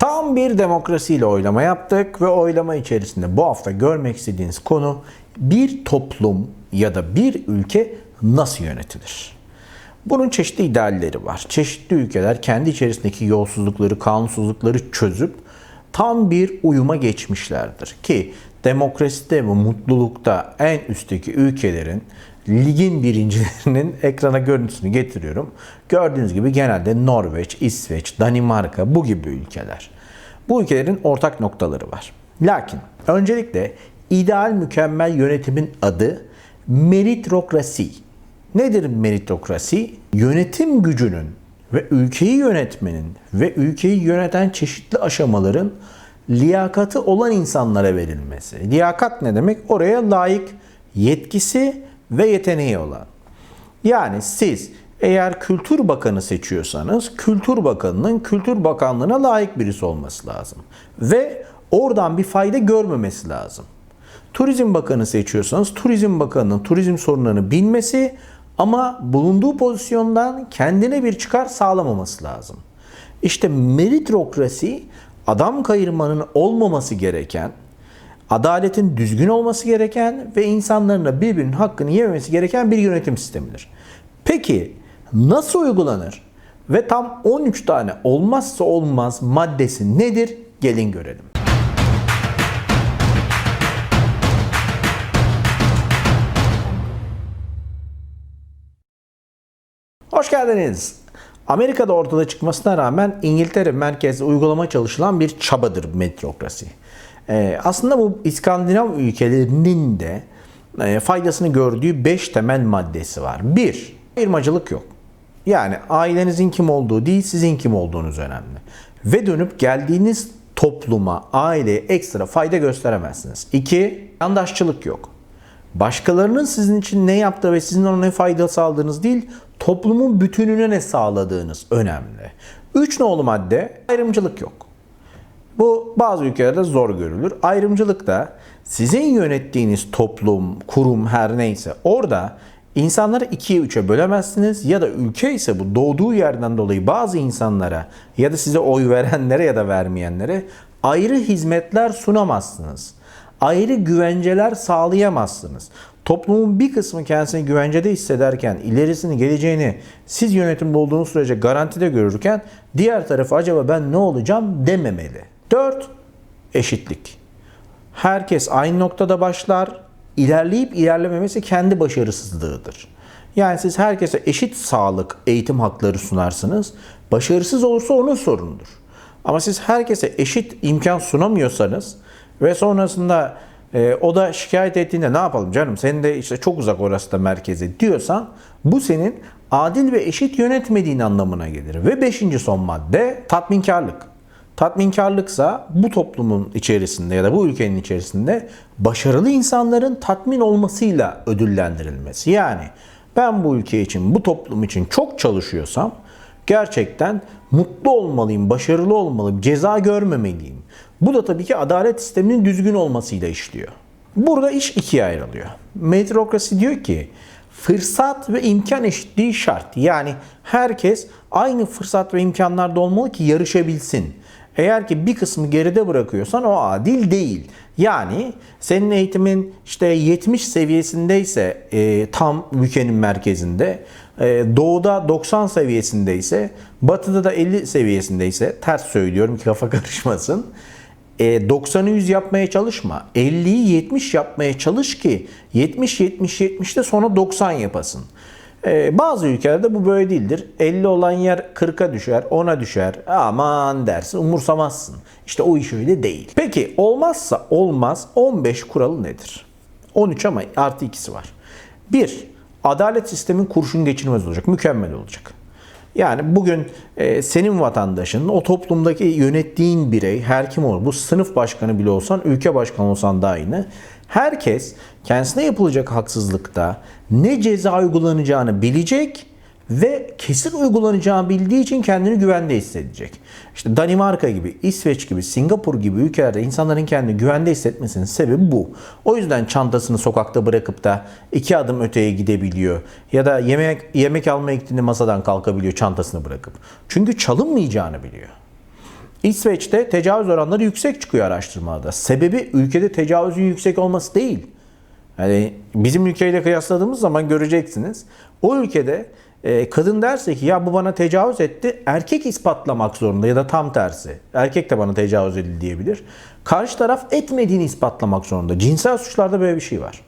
Tam bir demokrasiyle oylama yaptık ve oylama içerisinde bu hafta görmek istediğiniz konu bir toplum ya da bir ülke nasıl yönetilir? Bunun çeşitli idealleri var. Çeşitli ülkeler kendi içerisindeki yolsuzlukları, kanunsuzlukları çözüp tam bir uyuma geçmişlerdir. Ki demokraside ve mutlulukta en üstteki ülkelerin ligin birincilerinin ekrana görüntüsünü getiriyorum. Gördüğünüz gibi genelde Norveç, İsveç, Danimarka bu gibi ülkeler. Bu ülkelerin ortak noktaları var. Lakin öncelikle ideal mükemmel yönetimin adı meritokrasi. Nedir meritokrasi? Yönetim gücünün ve ülkeyi yönetmenin ve ülkeyi yöneten çeşitli aşamaların liyakatı olan insanlara verilmesi. Liyakat ne demek? Oraya layık yetkisi ve yeteneği olan. Yani siz eğer Kültür Bakanı seçiyorsanız Kültür Bakanı'nın Kültür Bakanlığı'na layık birisi olması lazım. Ve oradan bir fayda görmemesi lazım. Turizm Bakanı seçiyorsanız Turizm Bakanı'nın turizm sorunlarını bilmesi ama bulunduğu pozisyondan kendine bir çıkar sağlamaması lazım. İşte meritokrasi adam kayırmanın olmaması gereken, adaletin düzgün olması gereken ve insanların da birbirinin hakkını yememesi gereken bir yönetim sistemidir. Peki nasıl uygulanır? Ve tam 13 tane olmazsa olmaz maddesi nedir? Gelin görelim. Hoş geldiniz. Amerika'da ortada çıkmasına rağmen İngiltere merkezli uygulama çalışılan bir çabadır metrokrasi. Ee, aslında bu İskandinav ülkelerinin de e, faydasını gördüğü 5 temel maddesi var. 1. Ayırmacılık yok. Yani ailenizin kim olduğu değil, sizin kim olduğunuz önemli. Ve dönüp geldiğiniz topluma, aileye ekstra fayda gösteremezsiniz. 2. Yandaşçılık yok. Başkalarının sizin için ne yaptığı ve sizin ona ne fayda sağladığınız değil, toplumun bütününe ne sağladığınız önemli. Üç nolu madde ayrımcılık yok. Bu bazı ülkelerde zor görülür. Ayrımcılık da sizin yönettiğiniz toplum, kurum her neyse orada insanları ikiye üçe bölemezsiniz ya da ülke ise bu doğduğu yerden dolayı bazı insanlara ya da size oy verenlere ya da vermeyenlere ayrı hizmetler sunamazsınız. Ayrı güvenceler sağlayamazsınız. Toplumun bir kısmı kendisini güvencede hissederken ilerisini geleceğini siz yönetimde olduğunuz sürece garantide görürken diğer tarafı acaba ben ne olacağım dememeli. 4. Eşitlik. Herkes aynı noktada başlar. İlerleyip ilerlememesi kendi başarısızlığıdır. Yani siz herkese eşit sağlık, eğitim hakları sunarsınız. Başarısız olursa onun sorunudur. Ama siz herkese eşit imkan sunamıyorsanız ve sonrasında e, o da şikayet ettiğinde ne yapalım canım senin de işte çok uzak orası da merkeze diyorsan bu senin adil ve eşit yönetmediğin anlamına gelir. Ve beşinci son madde tatminkarlık. Tatminkarlıksa bu toplumun içerisinde ya da bu ülkenin içerisinde başarılı insanların tatmin olmasıyla ödüllendirilmesi. Yani ben bu ülke için, bu toplum için çok çalışıyorsam gerçekten mutlu olmalıyım, başarılı olmalıyım, ceza görmemeliyim. Bu da tabii ki adalet sisteminin düzgün olmasıyla işliyor. Burada iş ikiye ayrılıyor. Meritokrasi diyor ki fırsat ve imkan eşitliği şart. Yani herkes aynı fırsat ve imkanlarda olmalı ki yarışabilsin. Eğer ki bir kısmı geride bırakıyorsan o adil değil. Yani senin eğitimin işte 70 seviyesindeyse e, tam ülkenin merkezinde, e, doğuda 90 seviyesindeyse, batıda da 50 seviyesindeyse, ters söylüyorum ki kafa karışmasın. E, 90'ı 100 yapmaya çalışma. 50'yi 70 yapmaya çalış ki 70 70 70'te sonra 90 yapasın. Ee, bazı ülkelerde bu böyle değildir. 50 olan yer 40'a düşer, 10'a düşer. Aman dersin, umursamazsın. İşte o iş öyle değil. Peki olmazsa olmaz 15 kuralı nedir? 13 ama artı ikisi var. 1. Adalet sistemin kurşun geçirmez olacak, mükemmel olacak. Yani bugün e, senin vatandaşın, o toplumdaki yönettiğin birey, her kim olur, bu sınıf başkanı bile olsan, ülke başkanı olsan da aynı. Herkes kendisine yapılacak haksızlıkta ne ceza uygulanacağını bilecek ve kesin uygulanacağını bildiği için kendini güvende hissedecek. İşte Danimarka gibi, İsveç gibi, Singapur gibi ülkelerde insanların kendini güvende hissetmesinin sebebi bu. O yüzden çantasını sokakta bırakıp da iki adım öteye gidebiliyor. Ya da yemek yemek almaya gittiğinde masadan kalkabiliyor çantasını bırakıp. Çünkü çalınmayacağını biliyor. İsveç'te tecavüz oranları yüksek çıkıyor araştırmada. Sebebi ülkede tecavüzün yüksek olması değil. Yani bizim ülkeyle kıyasladığımız zaman göreceksiniz. O ülkede e, kadın derse ki ya bu bana tecavüz etti. Erkek ispatlamak zorunda ya da tam tersi. Erkek de bana tecavüz edildi diyebilir. Karşı taraf etmediğini ispatlamak zorunda. Cinsel suçlarda böyle bir şey var.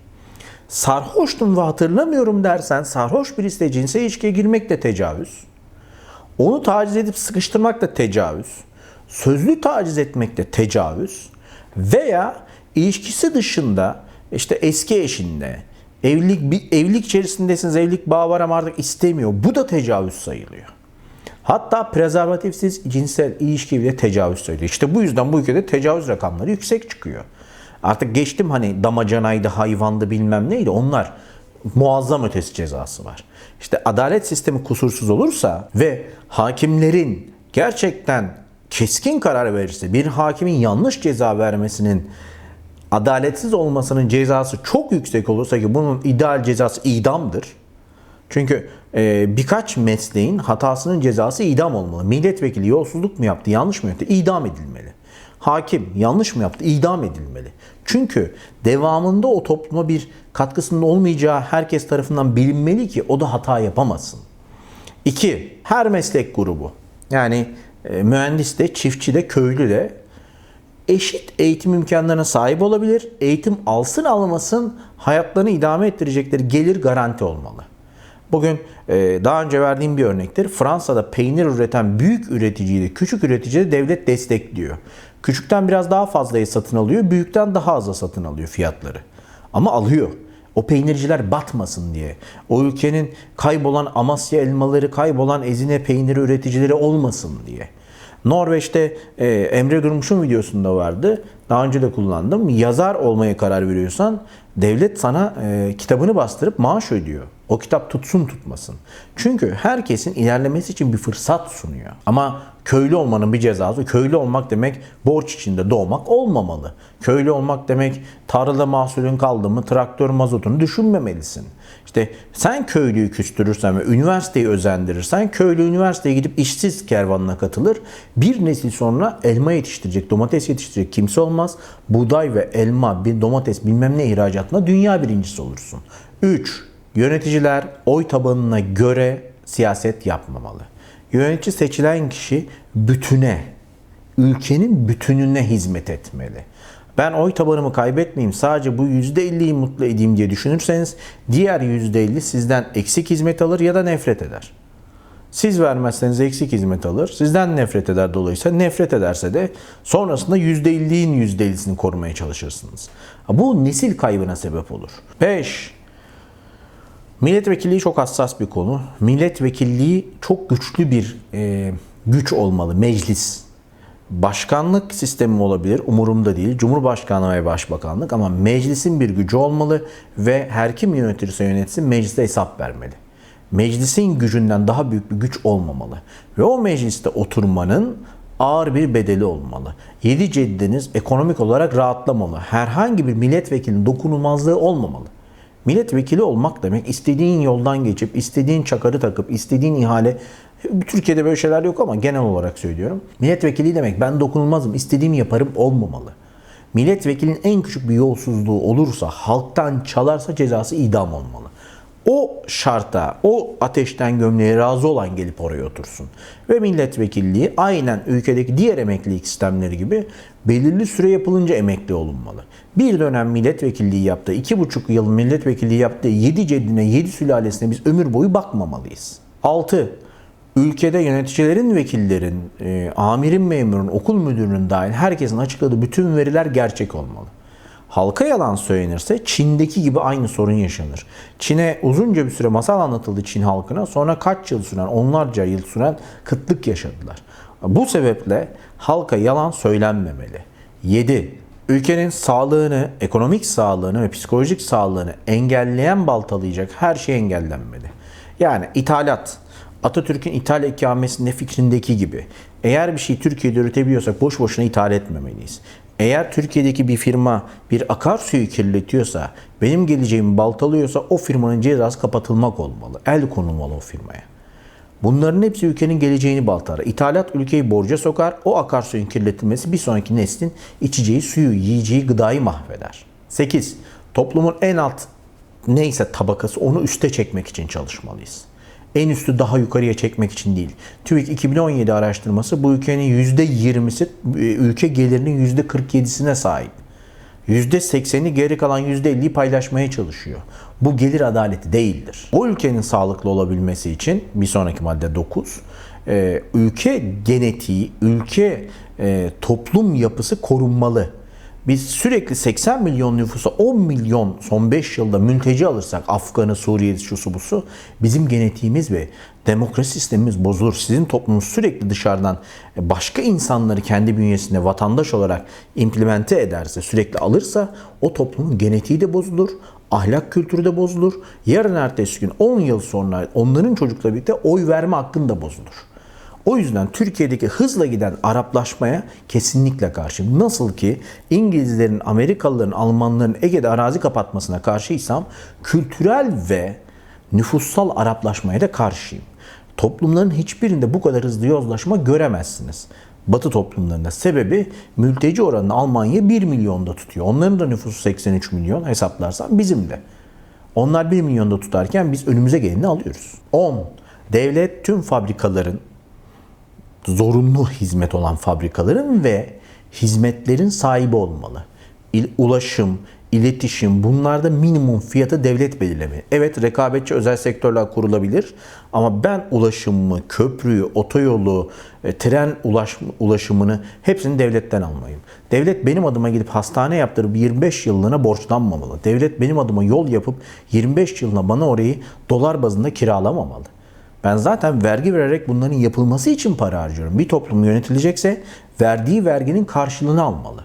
Sarhoştum ve hatırlamıyorum dersen sarhoş birisiyle cinsel ilişkiye girmek de tecavüz. Onu taciz edip sıkıştırmak da tecavüz. Sözlü taciz etmek de tecavüz. Veya ilişkisi dışında işte eski eşinle evlilik bir evlilik içerisindesiniz, evlilik bağı var ama artık istemiyor. Bu da tecavüz sayılıyor. Hatta prezervatifsiz cinsel ilişki bile tecavüz sayılıyor. İşte bu yüzden bu ülkede tecavüz rakamları yüksek çıkıyor. Artık geçtim hani damacanaydı, hayvandı bilmem neydi. Onlar muazzam ötesi cezası var. İşte adalet sistemi kusursuz olursa ve hakimlerin gerçekten keskin karar verirse bir hakimin yanlış ceza vermesinin adaletsiz olmasının cezası çok yüksek olursa ki bunun ideal cezası idamdır. Çünkü e, birkaç mesleğin hatasının cezası idam olmalı. Milletvekili yolsuzluk mu yaptı, yanlış mı yaptı? İdam edilmeli. Hakim yanlış mı yaptı? İdam edilmeli. Çünkü devamında o topluma bir katkısının olmayacağı herkes tarafından bilinmeli ki o da hata yapamasın. İki, her meslek grubu yani mühendis de, çiftçi de, köylü de eşit eğitim imkanlarına sahip olabilir. Eğitim alsın almasın hayatlarını idame ettirecekleri gelir garanti olmalı. Bugün e, daha önce verdiğim bir örnektir. Fransa'da peynir üreten büyük üreticiyi de küçük üreticiyi de devlet destekliyor. Küçükten biraz daha fazlayı satın alıyor, büyükten daha aza satın alıyor fiyatları. Ama alıyor. O peynirciler batmasın diye. O ülkenin kaybolan Amasya elmaları, kaybolan Ezine peyniri üreticileri olmasın diye. Norveç'te e, Emre Durmuş'un videosunda vardı. Daha önce de kullandım. Yazar olmaya karar veriyorsan devlet sana e, kitabını bastırıp maaş ödüyor. O kitap tutsun tutmasın. Çünkü herkesin ilerlemesi için bir fırsat sunuyor. Ama köylü olmanın bir cezası. Köylü olmak demek borç içinde doğmak olmamalı. Köylü olmak demek tarlada mahsulün kaldı mı traktör mazotunu düşünmemelisin. İşte sen köylüyü küstürürsen ve üniversiteyi özendirirsen köylü üniversiteye gidip işsiz kervanına katılır. Bir nesil sonra elma yetiştirecek, domates yetiştirecek kimse olmaz. Buğday ve elma, bir domates bilmem ne ihracatında dünya birincisi olursun. 3. Yöneticiler oy tabanına göre siyaset yapmamalı. Yönetici seçilen kişi bütüne, ülkenin bütününe hizmet etmeli. Ben oy tabanımı kaybetmeyeyim sadece bu %50'yi mutlu edeyim diye düşünürseniz diğer %50 sizden eksik hizmet alır ya da nefret eder. Siz vermezseniz eksik hizmet alır. Sizden nefret eder dolayısıyla nefret ederse de sonrasında %50'in %50'sini korumaya çalışırsınız. Bu nesil kaybına sebep olur. 5. Milletvekilliği çok hassas bir konu. Milletvekilliği çok güçlü bir e, güç olmalı. Meclis. Başkanlık sistemi olabilir. Umurumda değil. Cumhurbaşkanlığı ve başbakanlık ama meclisin bir gücü olmalı ve her kim yönetirse yönetsin mecliste hesap vermeli. Meclisin gücünden daha büyük bir güç olmamalı. Ve o mecliste oturmanın ağır bir bedeli olmalı. Yedi ceddiniz ekonomik olarak rahatlamalı. Herhangi bir milletvekilinin dokunulmazlığı olmamalı. Milletvekili olmak demek istediğin yoldan geçip, istediğin çakarı takıp, istediğin ihale Türkiye'de böyle şeyler yok ama genel olarak söylüyorum. Milletvekili demek ben dokunulmazım, istediğimi yaparım olmamalı. Milletvekilinin en küçük bir yolsuzluğu olursa, halktan çalarsa cezası idam olmalı. O şarta, o ateşten gömleğe razı olan gelip oraya otursun. Ve milletvekilliği aynen ülkedeki diğer emeklilik sistemleri gibi belirli süre yapılınca emekli olunmalı. Bir dönem milletvekilliği yaptığı, iki buçuk yıl milletvekilliği yaptığı yedi ceddine, yedi sülalesine biz ömür boyu bakmamalıyız. 6. Ülkede yöneticilerin, vekillerin, e, amirin, memurun, okul müdürünün dahil herkesin açıkladığı bütün veriler gerçek olmalı. Halka yalan söylenirse Çin'deki gibi aynı sorun yaşanır. Çin'e uzunca bir süre masal anlatıldı Çin halkına. Sonra kaç yıl süren, onlarca yıl süren kıtlık yaşadılar. Bu sebeple halka yalan söylenmemeli. 7. Ülkenin sağlığını, ekonomik sağlığını ve psikolojik sağlığını engelleyen baltalayacak her şey engellenmeli. Yani ithalat, Atatürk'ün ithal ikamesinde fikrindeki gibi eğer bir şey Türkiye'de üretebiliyorsak boş boşuna ithal etmemeliyiz. Eğer Türkiye'deki bir firma bir akarsuyu kirletiyorsa, benim geleceğimi baltalıyorsa o firmanın cezası kapatılmak olmalı. El konulmalı o firmaya. Bunların hepsi ülkenin geleceğini baltar. İthalat ülkeyi borca sokar. O akarsuyun kirletilmesi bir sonraki neslin içeceği suyu, yiyeceği gıdayı mahveder. 8. Toplumun en alt neyse tabakası onu üste çekmek için çalışmalıyız. En üstü daha yukarıya çekmek için değil. TÜİK 2017 araştırması bu ülkenin %20'si e, ülke gelirinin %47'sine sahip. %80'i geri kalan %50'yi paylaşmaya çalışıyor. Bu gelir adaleti değildir. O ülkenin sağlıklı olabilmesi için bir sonraki madde 9 e, ülke genetiği, ülke e, toplum yapısı korunmalı. Biz sürekli 80 milyon nüfusa 10 milyon son 5 yılda mülteci alırsak Afgan'ı, Suriye'yi, şusu busu bizim genetiğimiz ve demokrasi sistemimiz bozulur. Sizin toplumunuz sürekli dışarıdan başka insanları kendi bünyesinde vatandaş olarak implemente ederse, sürekli alırsa o toplumun genetiği de bozulur, ahlak kültürü de bozulur. Yarın ertesi gün 10 yıl sonra onların çocukla birlikte oy verme hakkın da bozulur. O yüzden Türkiye'deki hızla giden Araplaşmaya kesinlikle karşı. Nasıl ki İngilizlerin, Amerikalıların, Almanların Ege'de arazi kapatmasına karşıysam kültürel ve nüfussal Araplaşmaya da karşıyım. Toplumların hiçbirinde bu kadar hızlı yozlaşma göremezsiniz. Batı toplumlarında sebebi mülteci oranını Almanya 1 milyonda tutuyor. Onların da nüfusu 83 milyon hesaplarsan bizim de. Onlar 1 milyonda tutarken biz önümüze geleni alıyoruz. 10. Devlet tüm fabrikaların zorunlu hizmet olan fabrikaların ve hizmetlerin sahibi olmalı. İl, ulaşım, iletişim bunlarda minimum fiyatı devlet belirleme. Evet rekabetçi özel sektörler kurulabilir ama ben ulaşımımı, köprüyü, otoyolu, e, tren ulaş, ulaşımını hepsini devletten almayayım. Devlet benim adıma gidip hastane yaptırıp 25 yıllığına borçlanmamalı. Devlet benim adıma yol yapıp 25 yılına bana orayı dolar bazında kiralamamalı. Ben zaten vergi vererek bunların yapılması için para harcıyorum. Bir toplum yönetilecekse verdiği verginin karşılığını almalı.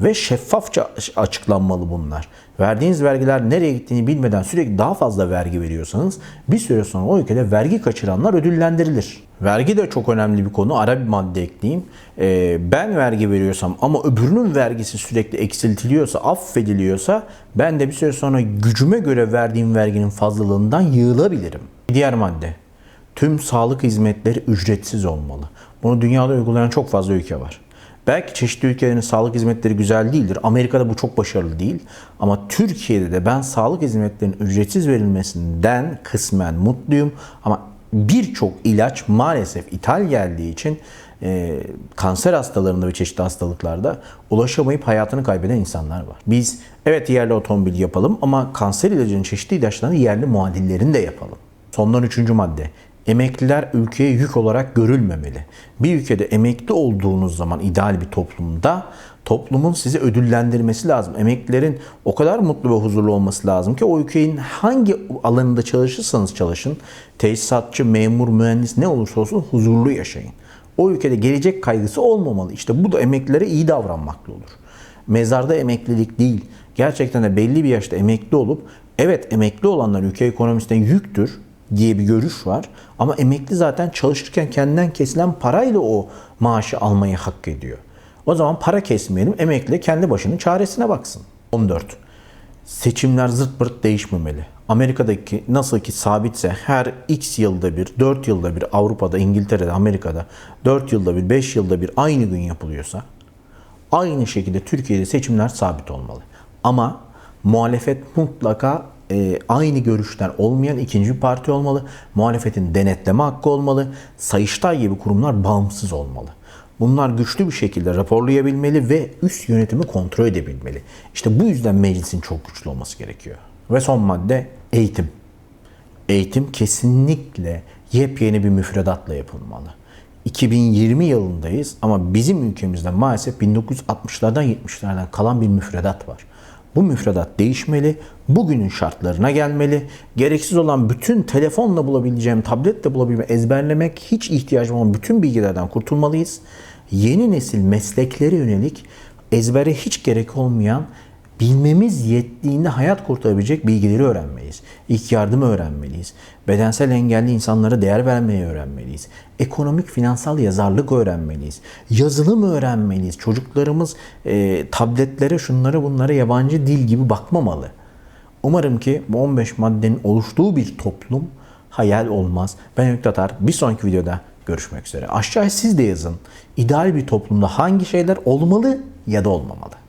Ve şeffafça açıklanmalı bunlar. Verdiğiniz vergiler nereye gittiğini bilmeden sürekli daha fazla vergi veriyorsanız bir süre sonra o ülkede vergi kaçıranlar ödüllendirilir. Vergi de çok önemli bir konu. Ara bir madde ekleyeyim. Ee, ben vergi veriyorsam ama öbürünün vergisi sürekli eksiltiliyorsa, affediliyorsa ben de bir süre sonra gücüme göre verdiğim verginin fazlalığından yığılabilirim. Diğer madde tüm sağlık hizmetleri ücretsiz olmalı. Bunu dünyada uygulayan çok fazla ülke var. Belki çeşitli ülkelerin sağlık hizmetleri güzel değildir. Amerika'da bu çok başarılı değil. Ama Türkiye'de de ben sağlık hizmetlerinin ücretsiz verilmesinden kısmen mutluyum. Ama birçok ilaç maalesef ithal geldiği için e, kanser hastalarında ve çeşitli hastalıklarda ulaşamayıp hayatını kaybeden insanlar var. Biz evet yerli otomobil yapalım ama kanser ilacının çeşitli ilaçlarının yerli muadillerini de yapalım. Sondan üçüncü madde. Emekliler ülkeye yük olarak görülmemeli. Bir ülkede emekli olduğunuz zaman ideal bir toplumda toplumun sizi ödüllendirmesi lazım. Emeklilerin o kadar mutlu ve huzurlu olması lazım ki o ülkenin hangi alanında çalışırsanız çalışın, tesisatçı, memur, mühendis ne olursa olsun huzurlu yaşayın. O ülkede gelecek kaygısı olmamalı. İşte bu da emeklilere iyi davranmakla olur. Mezarda emeklilik değil, gerçekten de belli bir yaşta emekli olup evet emekli olanlar ülke ekonomisine yüktür diye bir görüş var. Ama emekli zaten çalışırken kendinden kesilen parayla o maaşı almayı hak ediyor. O zaman para kesmeyelim, emekli kendi başının çaresine baksın. 14. Seçimler zırt pırt değişmemeli. Amerika'daki nasıl ki sabitse her x yılda bir, 4 yılda bir Avrupa'da, İngiltere'de, Amerika'da 4 yılda bir, 5 yılda bir aynı gün yapılıyorsa aynı şekilde Türkiye'de seçimler sabit olmalı. Ama muhalefet mutlaka e, aynı görüşten olmayan ikinci bir parti olmalı. Muhalefetin denetleme hakkı olmalı. Sayıştay gibi kurumlar bağımsız olmalı. Bunlar güçlü bir şekilde raporlayabilmeli ve üst yönetimi kontrol edebilmeli. İşte bu yüzden meclisin çok güçlü olması gerekiyor. Ve son madde eğitim. Eğitim kesinlikle yepyeni bir müfredatla yapılmalı. 2020 yılındayız ama bizim ülkemizde maalesef 1960'lardan 70'lerden kalan bir müfredat var. Bu müfredat değişmeli, bugünün şartlarına gelmeli. Gereksiz olan bütün telefonla bulabileceğim, tabletle bulabileceğim, ezberlemek hiç ihtiyacım olan bütün bilgilerden kurtulmalıyız. Yeni nesil mesleklere yönelik ezbere hiç gerek olmayan bilmemiz yettiğinde hayat kurtarabilecek bilgileri öğrenmeliyiz. İlk yardımı öğrenmeliyiz. Bedensel engelli insanlara değer vermeyi öğrenmeliyiz. Ekonomik, finansal yazarlık öğrenmeliyiz. Yazılım öğrenmeliyiz. Çocuklarımız e, tabletlere, şunlara bunlara yabancı dil gibi bakmamalı. Umarım ki bu 15 maddenin oluştuğu bir toplum hayal olmaz. Ben Ümit Tatar. Bir sonraki videoda görüşmek üzere. Aşağıya siz de yazın. İdeal bir toplumda hangi şeyler olmalı ya da olmamalı?